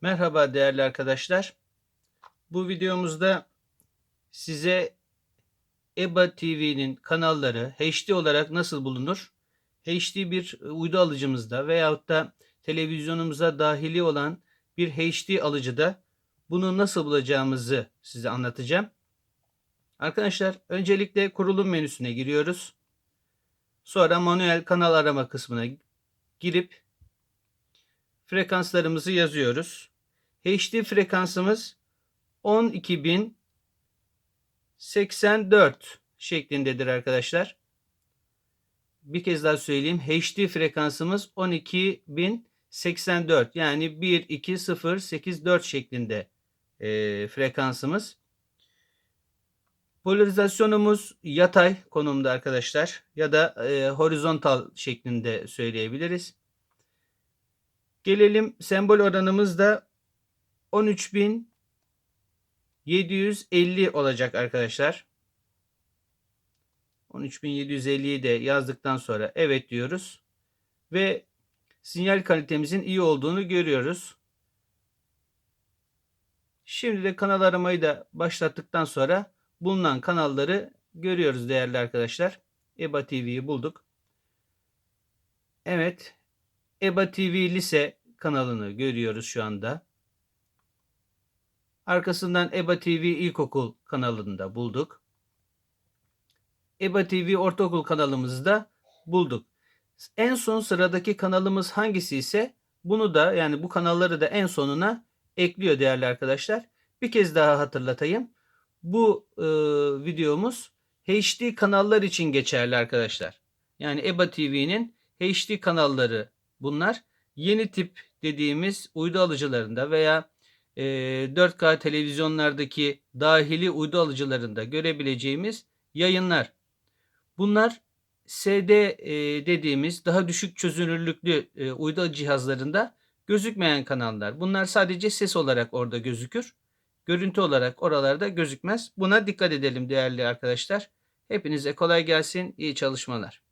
Merhaba değerli arkadaşlar. Bu videomuzda size EBA TV'nin kanalları HD olarak nasıl bulunur? HD bir uydu alıcımızda veyahut da televizyonumuza dahili olan bir HD alıcıda bunu nasıl bulacağımızı size anlatacağım. Arkadaşlar öncelikle kurulum menüsüne giriyoruz. Sonra manuel kanal arama kısmına girip frekanslarımızı yazıyoruz. HD frekansımız 12084 şeklindedir arkadaşlar. Bir kez daha söyleyeyim. HD frekansımız 12084 yani 12084 şeklinde e, frekansımız. Polarizasyonumuz yatay konumda arkadaşlar ya da e, horizontal şeklinde söyleyebiliriz. Gelelim sembol oranımız da 13750 olacak arkadaşlar. 13750'yi de yazdıktan sonra evet diyoruz. Ve sinyal kalitemizin iyi olduğunu görüyoruz. Şimdi de kanal aramayı da başlattıktan sonra bulunan kanalları görüyoruz değerli arkadaşlar. EBA TV'yi bulduk. Evet. EBA TV Lise kanalını görüyoruz şu anda. Arkasından EBA TV İlkokul kanalını da bulduk. EBA TV Ortaokul kanalımızı da bulduk. En son sıradaki kanalımız hangisi ise bunu da yani bu kanalları da en sonuna ekliyor değerli arkadaşlar. Bir kez daha hatırlatayım. Bu e, videomuz HD kanallar için geçerli arkadaşlar. Yani EBA TV'nin HD kanalları bunlar. Yeni tip dediğimiz uydu alıcılarında veya e, 4K televizyonlardaki dahili uydu alıcılarında görebileceğimiz yayınlar. Bunlar SD e, dediğimiz daha düşük çözünürlüklü e, uydu cihazlarında gözükmeyen kanallar. Bunlar sadece ses olarak orada gözükür. Görüntü olarak oralarda gözükmez. Buna dikkat edelim değerli arkadaşlar. Hepinize kolay gelsin, iyi çalışmalar.